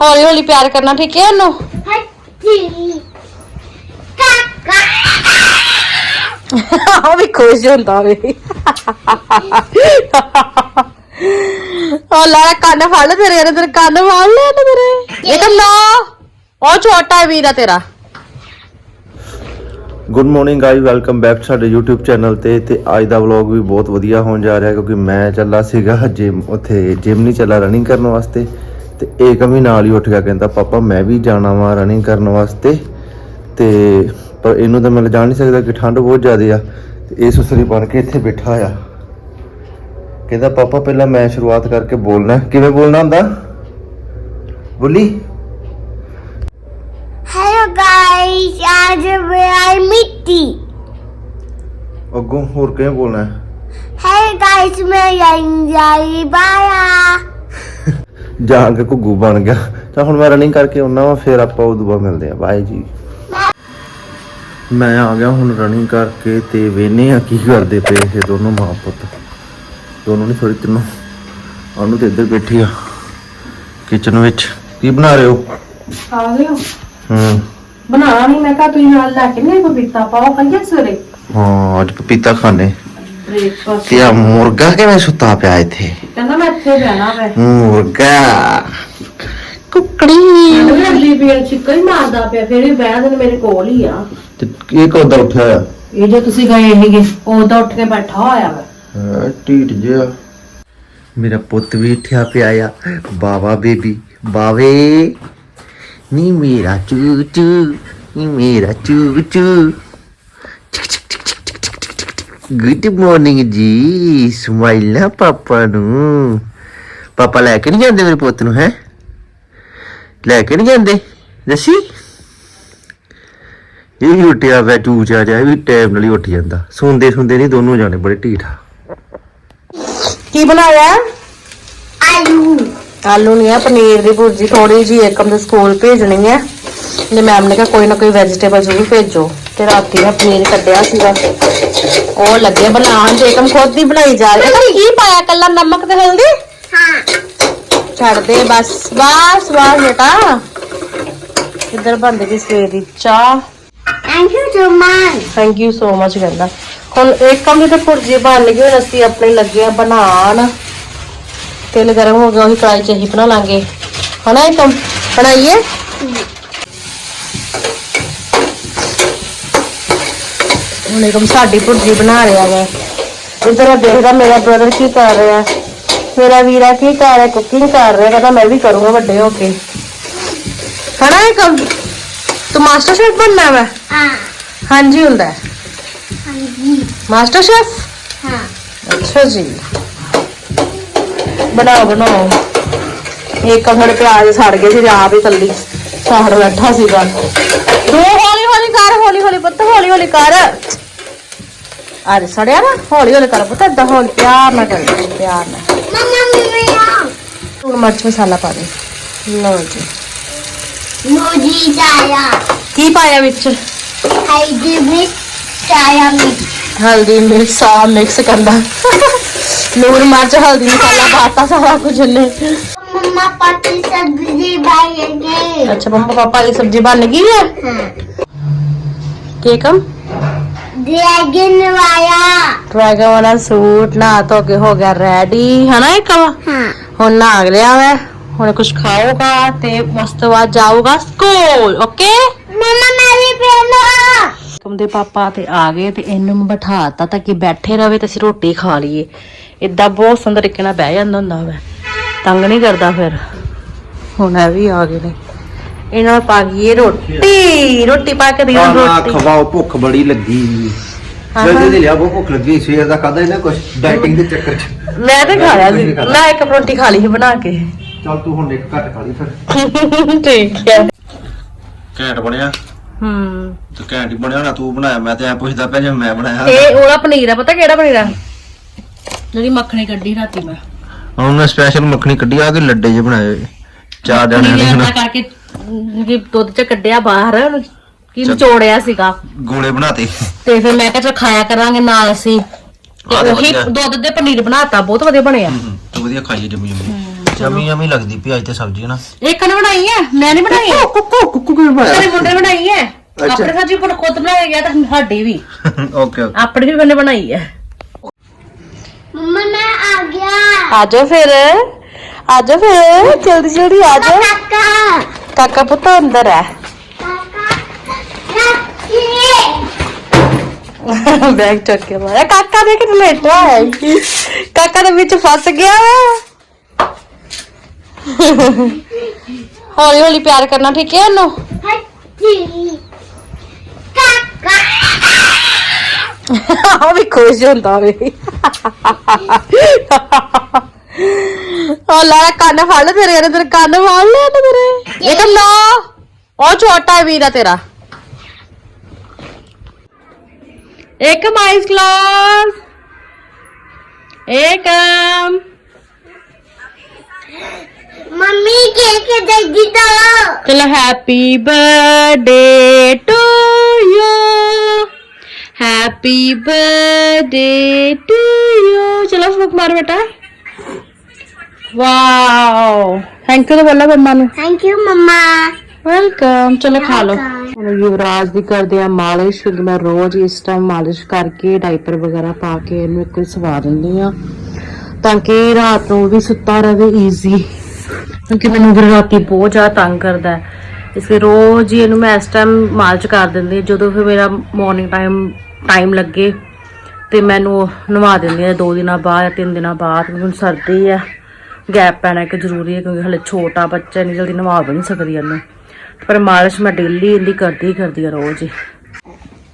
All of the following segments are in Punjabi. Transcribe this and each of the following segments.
ਹੌਲੀ ਹੌਲੀ ਪਿਆਰ ਕਰਨਾ ਠੀਕ ਹੈ ਉਹਨੂੰ? ਉਹ ਵੀ ਖੁਸ਼ ਹੁੰਦਾ ਵੇ। ਉਹ ਲਾ ਕੰਨ ਫੜ ਲੈ ਤੇਰੇ ਇਹਨੇ ਤੇਰੇ ਕੰਨ ਫੜ ਲੈ ਇਹਨੇ ਤੇਰੇ ਇਹ ਤਾਂ ਨਾ ਉਹ ਛੋਟਾ ਵੀਰਾ ਤੇਰਾ। Good morning guys welcome back ਸਾਡੇ YouTube ਚੈਨਲ ਤੇ ਤੇ ਅੱਜ ਦਾ ਵਲੌਗ ਵੀ ਬਹੁਤ ਵਧੀਆ ਹੋਣ ਜਾ ਰਿਹਾ ਕਿਉਂਕਿ ਮੈਂ ਚੱਲਾ ਸੀਗਾ ਜਿਮ ਉੱਥੇ ਜਿਮ ਨਹੀਂ ਚੱਲਾ ਰਨਿੰਗ ਕਰਨ ਵਾਸਤੇ। ਤੇ ਏਕਮ ਵੀ ਨਾਲ ਹੀ ਉੱਠ ਗਿਆ ਕਹਿੰਦਾ ਪਾਪਾ ਮੈਂ ਵੀ ਜਾਣਾ ਵਾਂ ਰਨਿੰਗ ਕਰਨ ਵਾਸਤੇ ਤੇ ਪਰ ਇਹਨੂੰ ਤਾਂ ਮੈਂ ਲਿਜਾ ਨਹੀਂ ਸਕਦਾ ਕਿ ਠੰਡ ਬਹੁਤ ਜ਼ਿਆਦਾ ਆ ਤੇ ਇਹ ਸੁਸਰੀ ਬਣ ਕੇ ਇੱਥੇ ਬੈਠਾ ਆ। ਕਹਿੰਦਾ ਪਾਪਾ ਪਹਿਲਾਂ ਮੈਂ ਸ਼ੁਰੂਆਤ ਕਰਕੇ ਬੋਲਣਾ ਕਿਵੇਂ ਬੋਲਣਾ ਹੁੰਦਾ? ਬੋਲੀ। ਹੈਲੋ ਗਾਇਸ ਅੱਜ ਮੈਂ ਮਿੱਟੀ। ਅੱਗੋਂ ਹੋਰ ਕਿਵੇਂ ਬੋਲਣਾ ਹੈ? ਹੈਲੋ ਗਾਇਸ ਮੈਂ ਆਈ ਜਾਈ ਬਾਇਆ। ਜਾਣ ਕੇ ਘੁੱਗੂ ਬਣ ਗਿਆ। ਤਾਂ ਹੁਣ ਮੈਂ ਰਨਿੰਗ ਕਰਕੇ ਆਉਣਾ ਵਾ ਫਿਰ ਆਪਾਂ ਉਦੋਂ ਬਾਅਦ ਮਿਲਦੇ ਆ। ਬਾਏ ਜੀ। ਮੈਂ ਆ ਗਿਆ ਹੁਣ ਰਨਿੰਗ ਕਰਕੇ ਤੇ ਵੇਨੇ ਆ ਕੀ ਕਰਦੇ ਪਏ ਇਹ ਦੋਨੋਂ ਮਾਂ ਪੁੱਤ। ਦੋਨੋਂ ਨਹੀਂ ਥੋੜੀ ਤਿੰਨੋਂ। ਉਹਨੂੰ ਤੇ ਇੱਧਰ ਬੈਠੀ ਆ ਕਿਚਨ ਵਿੱਚ। ਕੀ ਬਣਾ ਰਹੇ ਹੋ? ਆ ਗਏ ਹੋ। ਹੂੰ ਬਣਾਣਾ ਨਹੀਂ ਮੈਂ ਕਹਾ ਤੁਸੀਂ ਨਾਲ ਲੈ ਕੇ ਨਹੀਂ ਪਪੀਤਾ ਪਾਓ ਸਵੇਰੇ। ਹਾਂ ਅੱਜ ਪਪੀਤਾ ਖਾਣੇ। ਬ੍ਰੇਕਫਾਸਟ ਤੇ ਆ ਮੁਰਗਾ ਕਿਵੇਂ ਸੁੱਤਾ ਪਿਆ ਇੱਥੇ ਕਹਿੰਦਾ ਮੈਂ ਇੱਥੇ ਬਹਿਣਾ ਵੇ ਮੁਰਗਾ ਕੁਕੜੀ ਮੈਨੂੰ ਅਗਲੀ ਬੇਲ ਚਿੱਕਾ ਹੀ ਮਾਰਦਾ ਪਿਆ ਫਿਰ ਵੀ ਬਹਿਣ ਦੇ ਮੇਰੇ ਕੋਲ ਹੀ ਆ ਤੇ ਇਹ ਕਦੋਂ ਉੱਠਿਆ ਆ ਇਹ ਜੋ ਤੁਸੀਂ ਗਏ ਸੀਗੇ ਉਦੋਂ ਉੱਠ ਕੇ ਬੈਠਾ ਹੋਇਆ ਵਾ ਹਾਂ, ਢੀਠ ਜਿਹਾ ਮੇਰਾ ਪੁੱਤ ਵੀ ਉੱਠਿਆ ਪਿਆ ਆ ਬਾਵਾ ਬੇਬੀ ਬਾਵੇ ਨੀ ਮੇਰਾ ਚੂ ਚੂ ਨੀ ਮੇਰਾ ਚੂ ਚੂ ਗੁੱਡ ਮਾਰਨਿੰਗ ਜੀ ਸਮਾਈਲ ਨਾ ਪਾਪਾ ਨੂੰ ਪਾਪਾ ਲੈ ਕੇ ਨਹੀਂ ਜਾਂਦੇ ਮੇਰੇ ਪੁੱਤ ਨੂੰ ਹੈ ਲੈ ਕੇ ਨਹੀਂ ਜਾਂਦੇ ਦੱਸੀ ਇਹ ਵੀ ਉੱਠਿਆ ਪਿਆ ਚੂਚਾ ਇਹ ਵੀ ਟਾਈਮ ਨਾਲ ਹੀ ਉੱਠ ਜਾਂਦਾ ਸੁਣਦੇ ਸੁਣਦੇ ਨਹੀਂ ਦੋਨੋਂ ਜਾਣੇ ਬੜੇ ਢੀਠ ਕੀ ਬਣਾਇਆ आलू ਆਲੂ ਨਹੀਂ ਆ ਪਨੀਰ ਦੀ ਭੁਰਜੀ ਥੋੜੀ ਜੀ ਏਕਮ ਦੇ ਸਕੂਲ ਭੇਜਣੀ ਹੈ ਤੇ ਮੈਮ ਨੇ ਕਿਹਾ ਕੋਈ ਨਾ ਕੋਈ ਵੈਜੀਟੇਬਲ ਜ਼ਰੂਰ ਭੇਜੋ। ਤੇ ਰਾਤੀ ਮੈਂ ਪਨੀਰ ਕੱਢਿਆ ਸੀਗਾ। ਉਹ ਲੱਗੇ ਬਣਾਉਣ ਜੇਕਮ ਖੁਦ ਹੀ ਬਣਾਈ ਜਾ ਰਹੀ ਹੈ। ਕੀ ਪਾਇਆ ਕੱਲਾ ਨਮਕ ਤੇ ਹਲਦੀ? ਹਾਂ। ਛੱਡ ਦੇ ਬਸ। ਬਸ ਬਸ ਬੇਟਾ। ਇੱਧਰ ਬੰਦੇ ਦੀ ਸਵੇਰ ਦੀ? ਚਾਹ। Thank you so much thank you so much ਕਹਿੰਦਾ। ਹੁਣ ਇੱਕ ਕੰਮ ਤੇ ਪੁਰਜੇ ਬਣ ਗਏ ਹੁਣ ਅਸੀਂ ਆਪਣੇ ਲੱਗੇ ਆ ਬਣਾਉਣ। ਤੇਲ ਗਰਮ ਹੋ ਗਿਆ ਉਹੀ ਕੜਾਈ ਚ ਅਸੀਂ ਬਣਾ ਲਾਂਗੇ। ਹਨਾ ਇਹ ਕੰਮ? ਬਣਾਈਏ? मेकम साडी भुर्जी बना रहा है इधर देखता मेरा ब्रदर की कर रहा है मेरा वीरा की कर रहा है कुकिंग कर रहा है कहता मैं भी करूँगा वे होके है ना एकम तू मास्टर शेफ बनना है हाँ जी होंगे मास्टर शेफ अच्छा जी बनाओ बनाओ एक कमर प्याज सड़ गए थे आप ही थली सड़ बैठा सी दो हौली हौली कर हौली हौली पुत हौली हौली कर ਆ ਸੜਿਆ ਨਾ ਹੌਲੀ ਹੌਲੀ ਕਰ ਪੁੱਤ ਏਦਾਂ ਹੌਲੀ ਪਿਆਰ ਨਾਲ ਕਰ ਪਿਆਰ ਨਾਲ। ਮੰਮਾ ਮੇਰਾ ਹੁਣ ਮਿਰਚ ਮਸਾਲਾ ਪਾ ਦੇ। ਲਓ ਜੀ। ਮੋਜੀ ਚਾਇਆ ਕੀ ਪਾਇਆ ਵਿੱਚ? ਹਾਈ ਦੀ ਮਿਸ ਚਾਇਆ ਮੀ ਹਲਦੀ ਮਿਰਚ ਸਾਰਾ ਮਿਕਸ ਕਰਦਾ। ਲੂਣ ਮਰਚ ਹਲਦੀ ਮਸਾਲਾ ਪਾਤਾ ਸਾਰਾ ਕੁਝ ਨੇ ਮੰਮਾ ਪਾਤੀ ਸਬਜ਼ੀ ਬਾਈ ਅੱਛਾ ਮੰਮਾ ਪਾਪਾ ਦੀ ਸਬਜ਼ੀ ਬਣ ਗਈ ਹੈ? ਹਾਂ। ਕੇਕਮ ड्रैगन वाया ਡਰੈਗਨ ਵਾਲਾ ਸੂਟ ਨਾ ਧੋ ਕੇ ਹੋ ਗਿਆ ਰੈਡੀ ਹਨਾ ਇਹ ਕਵਾ हाँ ਹੁਣ ਨਹਾ ਲਿਆ ਵੈ ਹੁਣ ਕੁਝ ਖਾਊਗਾ ਤੇ ਉਸ ਤੋਂ ਬਾਅਦ ਜਾਊਗਾ ਸਕੂਲ ਓਕੇ मम्मा मेरी पहनो ਕਮ ਦੇ ਪਾਪਾ ਤੇ ਆ ਗਏ ਤੇ ਇਹਨੂੰ ਮੈਂ ਬਿਠਾਤਾ ਤਾਂ ਕਿ ਬੈਠੇ ਰਵੇ ਤੇ ਅਸੀਂ ਰੋਟੀ ਖਾ ਲਈਏ ਇਦਾਂ ਬਹੁਤ ਸੁੰਦਰ ਤਰੀਕੇ ਨਾਲ ਬਹਿ ਜਾਂਦਾ ਹੁੰਦਾ ਵੈ ਤੰਗ ਨਹੀਂ ਕਰਦਾ ਫਿਰ ਹੁਣ ਇਹ ਵੀ ਆ ਗਏ ਨੇ ਇਹਨਾਂ ਨੂੰ ਪਾ ਗਈ ਰੋਟੀ। ਰੋਟੀ ਪਾ ਕੇ ਦੇ ਰੋਟੀ। ਖਵਾਓ ਭੁੱਖ ਬੜੀ ਲੱਗੀ। ਹਾਂ, ਜਲਦੀ ਹਾਂ। ਜਲਦੀ ਲਿਆ ਬਹੁਤ ਭੁੱਖ ਲੱਗੀ ਸਵੇਰ ਦਾ ਖਾਦਾ ਇਹਨਾਂ ਕੁਝ ਡਾਈਟਿੰਗ ਦੇ ਚੱਕਰ ਚ। ਮੈਂ ਤੇ ਖਾ ਲਿਆ ਸੀ। ਮੈਂ ਇੱਕ ਰੋਟੀ ਖਾ ਲਈ ਸੀ ਬਣਾ ਕੇ। ਚੱਲ ਤੂੰ ਹੁਣ ਇੱਕ ਘੱਟ ਖਾ ਲਈ ਫਿਰ। ਠੀਕ ਹੈ। ਘੈਂਟ ਬਣਿਆ। ਹੂੰ। ਤੇ ਘੈਂਟ ਹੀ ਬਣਿਆ ਨਾ ਤੂੰ ਬਣਾਇਆ ਮੈਂ ਤੇ ਐ ਪੁੱਛਦਾ ਪਿਆ ਜੇ ਮੈਂ ਬਣਾਇਆ ਇਹ ਉਹਦਾ ਪਨੀਰ ਆ ਪਤਾ ਕਿਹੜਾ ਪਨੀਰ ਆ? ਜਿਹੜੀ ਮੱਖਣੀ ਕੱਢੀ ਰਾਤੀ ਮੈਂ। ਹੁਣ ਮੈਂ ਸਪੈਸ਼ਲ ਮੱਖਣੀ ਕੱਢੀ ਆ ਕੇ ਲੱਡੇ ਜੇ ਬਣਾਏ। ਚਾਰ ਜਣਿਆਂ ਨੇ ਪਨੀਰ ਹੁਣ ਏਦਾਂ ਕਰਕੇ ਕਿ ਦੁੱਧ ਚ ਕੱਢਿਆ ਬਾਹਰ ਉਹਨੂੰ ਕੀ ਨਿਚੋੜਿਆ ਸੀਗਾ ਗੋਲੇ ਬਣਾਤੇ ਤੇ ਫਿਰ ਮੈਂ ਕਿਹਾ ਚਲ ਖਾਇਆ ਕਰਾਂਗੇ ਨਾਲ ਅਸੀਂ ਆਹ ਤੇ ਤਾਂ ਉਹੀ ਵਧੀਆ। ਦੁੱਧ ਦੇ ਪਨੀਰ ਬਣਾਤਾ ਬਹੁਤ ਵਧੀਆ ਬਣਿਆ ਤੂੰ ਵਧੀਆ ਖਾਈਏ ਜੰਮੀ ਜੰਮੀ ਯਮੀ ਯਮੀ ਲੱਗਦੀ ਪਈ ਅੱਜ ਤੇ ਸਬਜ਼ੀ ਨਾ ਇੱਕ ਨੇ ਬਣਾਈ ਹੈ ਮੈਂ ਨਹੀਂ ਬਣਾਈ ਹੈ ਕੁੱਕੂ ਕੁੱਕੂ ਕਿਵੇਂ ਤੇਰੇ ਮੁੰਡੇ ਨੇ ਬਣਾਈ ਹੈ ਅੱਛਾ। ਆਪਣੇ ਸੱਜੀ ਪਰ ਖੁਦ ਬਣਾਇਆ ਗਿਆ ਤਾਂ ਸਾਡੀ ਵੀ ਓਕੇ ਓਕੇ ਆਪਣੀ ਵੀ ਬੰਨੇ ਬਣਾਈ ਹੈ मम्मा मैं आ गया ਆਜੋ ਫਿਰ ਆਜੋ ਫਿਰ ਜਲਦੀ ਜਲਦੀ ਆਜੋ काका ਕਾਕਾ ਪੁੱਤ ਅੰਦਰ ਹੈ। ਬੈਗ ਚੱਕ ਕੇ ਮਾਰਿਆ। ਕਾਕਾ ਦੇ ਕਿਤੇ ਲੇਟਿਆ ਹੈ ਕਾਕਾ ਦੇ ਵਿੱਚ ਫਸ ਗਿਆ ਹੌਲੀ ਹੌਲੀ ਪਿਆਰ ਕਰਨਾ, ਠੀਕ ਹੈ ਉਹਨੂੰ? ਕਾਕਾ ਉਹ ਵੀ ਖੁਸ਼ ਹੁੰਦਾ ਵੇ। ਉਹ ਲਾ ਕੰਨ ਫੜ ਲੈ ਤੇਰੇ ਤੇਰੇ ਕੰਨ ਫੜ ਲੈ ਤੇ ਤੇਰੇ ਇਹ ਤਾਂ ਨਾ ਉਹ ਛੋਟਾ ਹੈ ਵੀਰਾ ਤੇਰਾ ਇੱਕ ਮਾਈਸ ਕਲਾਸ एकम मम्मी केक देगी तो चलो happy birthday to you happy birthday to you चलो फूक मार बेटा ਵਾਓ ਥੈਂਕ ਯੂ ਤਾਂ ਬੋਲਾ ਨੂੰ। Thank you mumma. ਵੈਲਕਮ ਚਲੋ ਖਾ ਲਓ। ਹੁਣ ਯੁਵਰਾਜ ਦੀ ਕਰਦੇ ਆ ਮਾਲਿਸ਼ ਕਿਉਂਕਿ ਮੈਂ ਰੋਜ਼ ਇਸ ਟਾਈਮ ਮਾਲਿਸ਼ ਕਰਕੇ ਡਾਈਪਰ ਵਗੈਰਾ ਪਾ ਕੇ ਇਹਨੂੰ ਇੱਕ ਸਵਾ ਦਿੰਦੀ ਆ ਤਾਂ ਕਿ ਰਾਤ ਨੂੰ ਵੀ ਸੁੱਤਾ ਰਹੇ ਈਜ਼ੀ ਕਿਉਂਕਿ ਮੈਨੂੰ ਫਿਰ ਰਾਤੀ ਬਹੁਤ ਜ਼ਿਆਦਾ ਤੰਗ ਕਰਦਾ ਹੈ। ਇਸ ਲਈ ਰੋਜ਼ ਹੀ ਇਹਨੂੰ ਮੈਂ ਇਸ ਟਾਈਮ ਮਾਲਿਸ਼ ਕਰ ਦਿੰਦੀ ਜਦੋਂ ਫਿਰ ਮੇਰਾ ਮਾਰਨਿੰਗ ਟਾਈਮ ਟਾਈਮ ਲੱਗੇ ਤੇ ਮੈਨੂੰ ਨਵਾ ਦਿੰਦੀ ਆ। ਦੋ ਦਿਨਾਂ ਬਾਅਦ ਤਿੰਨ ਦਿਨਾਂ ਬਾਅਦ ਮੈਨੂੰ ਸਰਦੀ ਆ। ਗੈਪ ਪੈਣਾ ਇੱਕ ਜ਼ਰੂਰੀ ਹੈ ਕਿਉਂਕਿ ਹਲੇ ਛੋਟਾ ਬੱਚਾ ਨਹੀਂ ਜਲਦੀ ਨਵਾ ਵੀ ਨਹੀਂ ਸਕਦੀ ਇਹਨੂੰ। ਪਰ ਮਾਲਿਸ਼ ਮੈਂ ਡੇਲੀ ਇਹਦੀ ਕਰਦੀ ਕਰਦੀ ਆ ਰੋਜ਼ ਹੀ।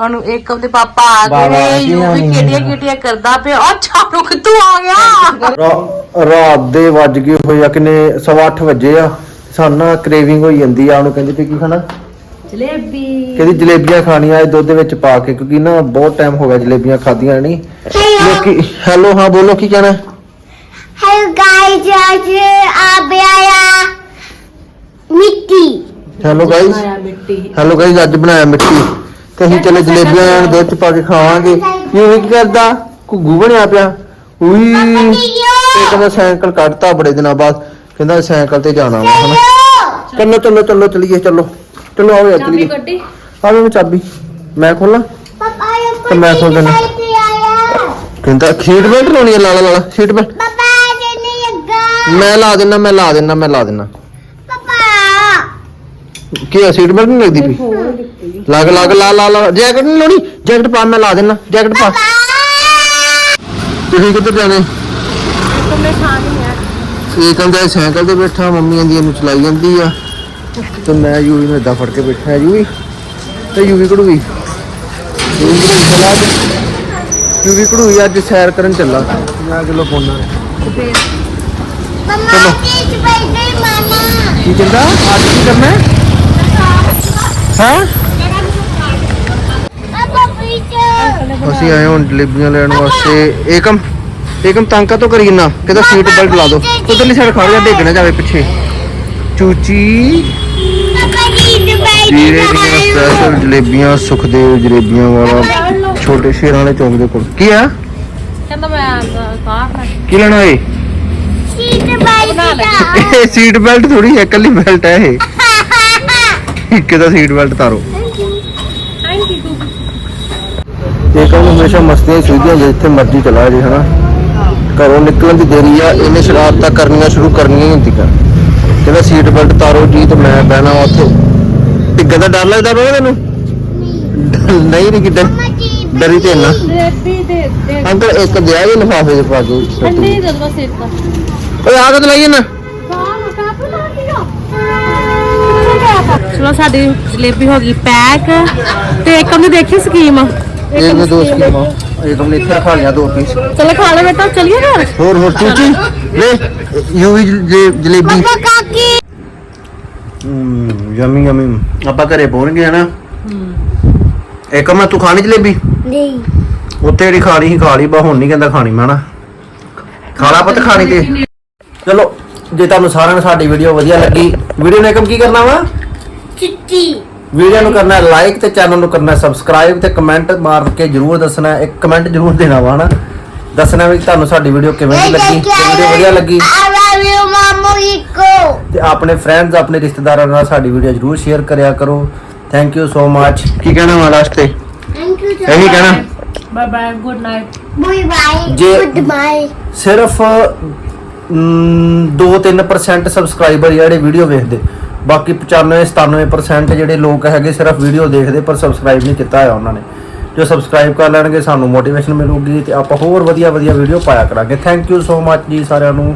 ਉਹਨੂੰ ਇੱਕ ਦੇ ਪਾਪਾ ਆ ਗਏ ਯੂ ਵੀ ਕਿਹੜੀਆਂ ਕਿਹੜੀਆਂ ਕਰਦਾ ਪਿਆ। ਅੱਛਾ ਰੁਕ ਤੂੰ ਆ ਗਿਆ? ਰਾ- ਰਾਤ ਦੇ ਵੱਜ ਗਏ ਹੋਏ ਆ ਕਿਨੇ 8:30 ਵਜੇ ਆ। ਸਾਨੂੰ ਨਾ ਕ੍ਰੇਵਿੰਗ ਹੋਈ ਜਾਂਦੀ ਆ ਉਹਨੂੰ ਕਹਿੰਦੇ ਵੀ ਕੀ ਖਾਣਾ? ਜਲੇਬੀ। ਕਹਿੰਦੀ ਜਲੇਬੀਆਂ ਖਾਣੀਆਂ ਇਹ ਦੁੱਧ ਦੇ ਵਿੱਚ ਪਾ ਕੇ ਕਿਉਂਕਿ ਨਾ ਬਹੁਤ ਟਾਈਮ ਹੋ ਗਿਆ ਜਲੇਬੀਆਂ ਖਾਧੀਆਂ ਨਹੀਂ। ਲੋਕੀ ਹੈਲੋ ਹਾਂ ਬੋਲੋ ਕੀ ਕਹਿਣਾ? ਹੈਲੋ ਗਾਇਸ ਹੈਲੋ ਗਾਇਸ ਅੱਜ ਬਣਾਇਆ ਮਿੱਟੀ ਤੇ ਅਸੀਂ ਚਲੇ ਜਲੇਬੀਆਂ ਲੈਣ ਦੁੱਧ ਚ ਪਾ ਕੇ ਖਾਵਾਂਗੇ ਇਹ ਕੀ ਕਰਦਾ ਘੁੱਗੂ ਬਣਿਆ ਪਿਆ ਉਈ ਤੇ ਕਹਿੰਦਾ ਸਾਈਕਲ ਕੱਢਤਾ ਬੜੇ ਦਿਨਾਂ ਬਾਅਦ ਕਹਿੰਦਾ ਸਾਈਕਲ ਤੇ ਜਾਣਾ ਵਾ ਹਨਾ ਚੱਲੋ ਚੱਲੋ ਚੱਲੋ ਚਲੀਏ ਚੱਲੋ ਚਲੋ ਆਓ ਯਾਰ ਚਾਬੀ ਚਲੀਏ ਮੈਂ ਚਾਬੀ ਮੈਂ ਖੋਲਾਂ ਪਾਪਾ ਇਹ ਮੈਂ ਖੋਲ ਦੇਣਾ। ਕਹਿੰਦਾ ਸੀਟ ਬੈਲਟ ਲਾਉਣੀ ਹੈ ਲਾਲਾ ਲਾਲਾ ਸੀਟ ਬੈਲਟ ਪਾਪਾ ਮੈਂ ਲਾ ਦਿੰਨਾ, ਮੈਂ ਲਾ ਦਿੰਨਾ, ਮੈਂ ਲਾ ਦਿੰਨਾ। ਕੀ ਸੀਟ ਬੈਲਟ ਨਹੀਂ ਲੱਗਦੀ ਪਈ? ਲੱਗ ਲੱਗ, ਲਾ ਲਾ ਲਾ ਜੈਕਟ ਨਹੀਂ ਲਾਉਣੀ? ਜੈਕਟ ਪਾ, ਮੈਂ ਲਾ ਦਿੰਨਾ ਜੈਕਟ ਪਾ। ਤੁਸੀਂ ਕਿੱਧਰ ਜਾਣੇ ਤੁਮਨੇ ਖਾਣੀ ਸਾਈਕਲ ਤੇ ਬੈਠਾ ਮੰਮੀ ਆਂਦੀ ਇਹਨੂੰ ਚਲਾਈ ਜਾਂਦੀ ਆ। ਤੇ ਮੈਂ ਯੂਵੀ ਨੂੰ ਏਦਾਂ ਫੜ ਕੇ ਬੈਠਾ ਯੂਵੀ ਤੇ ਯੂਵੀ ਕਢੂਈ। ਯੂਵੀ ਕਢੂਈ, ਅੱਜ ਸੈਰ ਕਰਨ ਚੱਲਾ। 50 ਕਿਲੋ ਪੌਣਾ ਚਲੋ। ਕੀ ਕਹਿੰਦਾ? ਅੱਜ ਕੀ ਕਰਨਾ ਹੈ? ਹਾਂ? ਅਸੀਂ ਆਏ ਹਾਂ ਡਿਲੀਵਰੀਆਂ ਲੈਣ ਵਾਸਤੇ। ਏਕਮ ਏਕਮ ਤਾਂਕਾ ਤੋਂ ਕਰੀ ਨਾ? ਕਿਹਦਾ ਸੀਟ ਬੈਲਟ ਲਾ ਦੋ। ਉਧਰਲੀ ਸਾਈਡ ਖੜ ਜਾ ਡੇਗਣਾ ਜਾਵੇ ਪਿੱਛੇ। ਚੂਚੀ। ਜੀਰੇ ਦੀਆਂ ਸਪੈਸ਼ਲ ਜਲੇਬੀਆਂ ਸੁਖਦੇਵ ਜਲੇਬੀਆਂ ਵਾਲਾ ਛੋਟੇ ਸ਼ੇਰਾਂ ਵਾਲੇ ਚੌਂਕ ਦੇ ਕੋਲ। ਕੀ ਆ? ਕਹਿੰਦਾ ਮੈਂ ਕਾਹ ਕੀ ਲੈਣਾ ਏ? ਇਹ ਸੀਟ ਬੈਲਟ ਥੋੜੀ ਹੈ ਇਕੱਲੀ ਬੈਲਟ ਹੈ ਇਹ। ਇੱਕ ਦਾ ਸੀਟ ਬੈਲਟ ਤਾਰੋ ਇਹ ਕੰਮ ਹਮੇਸ਼ਾ ਮਸਤੀਆਂ ਹੀ ਸੁਝਦੀਆਂ ਜਿੱਥੇ ਮਰਜ਼ੀ ਚਲਾ ਜੇ ਹਨਾ? ਘਰੋਂ ਨਿਕਲਣ ਦੀ ਦੇਰੀ ਆ ਇਹਨੇ ਸ਼ਰਾਰਤਾਂ ਕਰਨੀਆਂ ਸ਼ੁਰੂ ਕਰਨੀਆਂ ਹੀ ਹੁੰਦੀਆਂ। ਕਹਿੰਦਾ ਸੀਟ ਬੈਲਟ ਤਾਰੋ ਜੀ ਤੇ ਮੈਂ ਬਹਿਣਾ ਉੱਥੇ। ਡਿੱਗਣ ਦਾ ਡਰ ਲੱਗਦਾ ਪਿਆ ਤੈਨੂੰ? ਨਹੀਂ। ਨਹੀਂ ਕਿੱਦਾਂ ਡਰੀ ਤੇ ਨਾ। ਬੇਬੀ ਦੇ ਦੇ। ਅੰਕਲ ਇੱਕ ਦਿਆ ਜੇ ਲਫਾਫੇ ਚ ਪਾ ਕੇ ਅੰਡੇ ਦੇ। ਦੋ ਸਿਰ ਦਾ ਓਏ ਆ ਕਦ ਲਾਈਏ ਨਾ? ਚਲੋ ਸਾਡੀ ਜਲੇਬੀ ਹੋ ਗਈ ਪੈਕ। ਤੇ ਇੱਕ ਉਹਨੇ ਦੇਖੀ ਸਕੀਮ? ਇਹ ਮੈਂ ਦੋ ਇੱਥੇ ਖਾ ਲਿਆ ਦੋ ਪੀਸ। ਚਲੋ ਖਾ ਲਓ ਬੇਟਾ ਚਲਿਏ ਘਰ। ਹੋਰ ਹੋਰ ਚੂਚੀ ਲੈ ਯੂ ਵੀ ਜਲੇਬੀ। ਕਾਕੀ। ਹਮ ਯਮੀ ਯਮੀ। ਆਪਾਂ ਘਰੇ ਪਹੁੰਚ ਗਏ ਨਾ ਇੱਕ ਮੈਂ ਤੂੰ ਖਾਣੀ ਜਲੇਬੀ? ਨਹੀਂ। ਉੱਥੇ ਜਿਹੜੀ ਖਾਣੀ ਸੀ ਖਾ ਲਈ ਬਾ ਹੁਣ ਨਹੀਂ ਕਹਿੰਦਾ ਖਾਣੀ ਮੈਂ ਨਾ। ਖਾਣਾ ਪੁੱਤ ਖਾਣੀ ਤੇ। ਚਲੋ ਜੇ ਤੁਹਾਨੂੰ ਸਾਰਿਆਂ ਨੂੰ ਸਾਡੀ ਵੀਡੀਓ ਵਧੀਆ ਲੱਗੀ ਵੀਡੀਓ ਨੂੰ ਇੱਕਮ ਕੀ ਕਰਨਾ ਵਾ? ਚਿੱਟੀ ਵੀਡੀਓ ਨੂੰ ਕਰਨਾ ਲਾਈਕ ਤੇ ਚੈਨਲ ਨੂੰ ਕਰਨਾ ਸਬਸਕ੍ਰਾਈਬ ਤੇ ਕਮੈਂਟ ਮਾਰ ਕੇ ਜਰੂਰ ਦੱਸਣਾ ਇੱਕ ਕਮੈਂਟ ਜਰੂਰ ਦੇਣਾ ਵਾ ਨਾ। ਦੱਸਣਾ ਵੀ ਤੁਹਾਨੂੰ ਸਾਡੀ ਵੀਡੀਓ ਕਿਵੇਂ ਦੀ ਲੱਗੀ ਤੇ ਵੀਡੀਓ ਵਧੀਆ ਲੱਗੀ। ਤੇ ਆਪਣੇ ਫਰੈਂਡਸ ਆਪਣੇ ਰਿਸ਼ਤੇਦਾਰਾਂ ਨਾਲ ਸਾਡੀ ਵੀਡੀਓ ਜਰੂਰ ਸ਼ੇਅਰ ਕਰਿਆ ਕਰੋ। ਥੈਂਕ ਯੂ ਸੋ ਮੱਚ ਕੀ ਕਹਿਣਾ ਵਾ ਲਾਸਟ ਤੇ? ਇਹੀ ਕਹਿਣਾ bye bye good night Bye bye. ਜੇ- Goodbye. ਸਿਰਫ 2-3% ਸਬਸਕ੍ਰਾਈਬਰ ਜਿਹੜੇ ਵੀਡੀਓ ਵੇਖਦੇ ਬਾਕੀ 95-97% ਜਿਹੜੇ ਲੋਕ ਹੈਗੇ ਸਿਰਫ ਵੀਡੀਓ ਦੇਖਦੇ ਪਰ ਸਬਸਕ੍ਰਾਈਬ ਨਹੀਂ ਕੀਤਾ ਹੋਇਆ ਉਹਨਾਂ ਨੇ ਜੋ ਸਬਸਕ੍ਰਾਈਬ ਕਰ ਲੈਣਗੇ ਸਾਨੂੰ ਮੋਟੀਵੇਸ਼ਨ ਮਿਲੂਗੀ ਤੇ ਆਪਾਂ ਹੋਰ ਵਧੀਆ ਵਧੀਆ ਵੀਡੀਓ ਪਾਇਆ ਕਰਾਂਗੇ ਥੈਂਕ ਯੂ ਸੋ ਮੱਚ ਜੀ ਸਾਰਿਆਂ ਨੂੰ